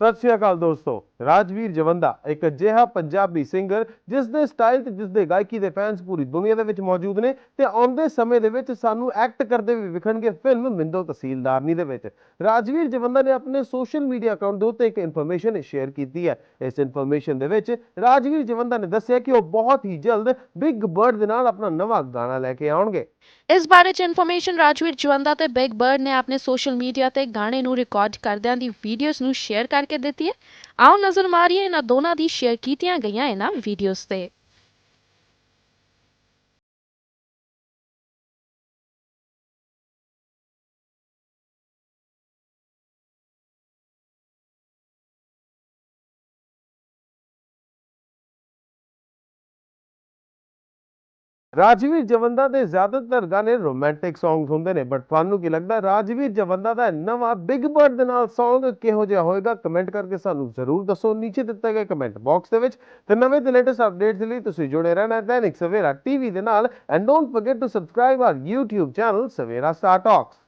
ਸਤਿ ਸ਼੍ਰੀ ਅਕਾਲ ਦੋਸਤੋ, ਰਾਜਵੀਰ ਜਵੰਦਾ, ਇੱਕ ਅਜਿਹਾ ਪੰਜਾਬੀ ਸਿੰਗਰ ਜਿਸ ਦੇ ਸਟਾਈਲ ਤੇ ਜਿਸ ਦੇ ਗਾਇਕੀ ਦੇ ਫੈਨਸ ਪੂਰੀ ਦੁਨੀਆ ਦੇ ਵਿੱਚ ਮੌਜੂਦ ਨੇ ਤੇ ਆਉਂਦੇ ਸਮੇਂ ਦੇ ਵਿੱਚ ਸਾਨੂੰ ਐਕਟ ਕਰਦੇ ਵੀ ਵਿਖਣਗੇ ਫਿਲਮ ਮਿੰਦੋ ਤਹਿਸੀਲਦਾਰਨੀ ਦੇ ਵਿੱਚ। ਰਾਜਵੀਰ ਜਵੰਦਾ ਨੇ ਆਪਣੇ ਸੋਸ਼ਲ ਮੀਡੀਆ ਅਕਾਊਂਟ ਦੇ ਉੱਤੇ ਇੱਕ ਇਨਫੋਰਮੇਸ਼ਨ ਸ਼ੇਅਰ ਕੀਤੀ ਹੈ। ਇਸ ਇਨਫੋਰਮੇਸ਼ਨ ਦੇ ਵਿੱਚ ਰਾਜਵੀਰ ਜਵੰਦਾ ਨੇ ਦੱਸਿਆ ਕਿ ਉਹ ਬਹੁਤ ਹੀ ਜਲਦ ਬਿਗ ਬਰਡ ਦੇ ਨਾਲ ਆਪਣਾ ਨਵਾਂ ਗਾਣਾ ਲੈ ਕੇ ਆਉਣਗੇ। ਇਸ ਬਾਰੇ ਚ ਇਨਫੋਰਮੇਸ਼ਨ ਰਾਜਵੀਰ ਜਵੰਦਾ ਤੇ ਬਿਗ ਬਰਡ ਨੇ ਆਪਣੇ ਸੋਸ਼ਲ ਮੀਡੀਆ ਤੇ ਗਾਣੇ ਨੂੰ ਰਿਕਾਰਡ ਕਰਦਿਆਂ ਦੀ ਵੀਡੀਓਜ਼ ਨੂੰ ਸ਼ੇਅਰ ਕਰਕੇ ਦਿੱਤੀ ਹੈ। ਆਓ ਨਜ਼ਰ ਮਾਰੀਏ ਇਹਨਾਂ ਦੋਨਾਂ ਦੀ ਸ਼ੇਅਰ ਕੀਤੀਆਂ ਗਈਆਂ ਇਹਨਾਂ ਵੀਡੀਓਜ਼ ਤੇ। ਰਾਜਵੀਰ ਜਵੰਦਾ ਦੇ ਜ਼ਿਆਦਾਤਰ ਗਾਣੇ ਰੋਮਾਂਟਿਕ ਸੌਂਗਸ ਹੁੰਦੇ ਨੇ ਬਟ ਤੁਹਾਨੂੰ ਕੀ ਲੱਗਦਾ ਰਾਜਵੀਰ ਜਵੰਦਾ ਦਾ ਨਵਾਂ ਬਿਗ ਬਰਡ ਦੇ ਨਾਲ ਸੌਂਗ ਕਿਹੋ ਜਿਹਾ ਹੋਏਗਾ? ਕਮੈਂਟ ਕਰਕੇ ਸਾਨੂੰ ਜ਼ਰੂਰ ਦੱਸੋ, ਨੀਚੇ ਦਿੱਤੇ ਗਏ ਕਮੈਂਟ ਬਾਕਸ ਦੇ ਵਿੱਚ ਤੇ ਨਵੇਂ ਤੇ ਲੇਟੈਸਟ ਅਪਡੇਟਸ ਲਈ ਤੁਸੀਂ ਜੁੜੇ ਰਹਿਣਾ ਦੈਨਿਕ ਸਵੇਰਾ ਟੀਵੀ ਦੇ ਨਾਲ and don't forget to subscribe our YouTube channel Savera star talks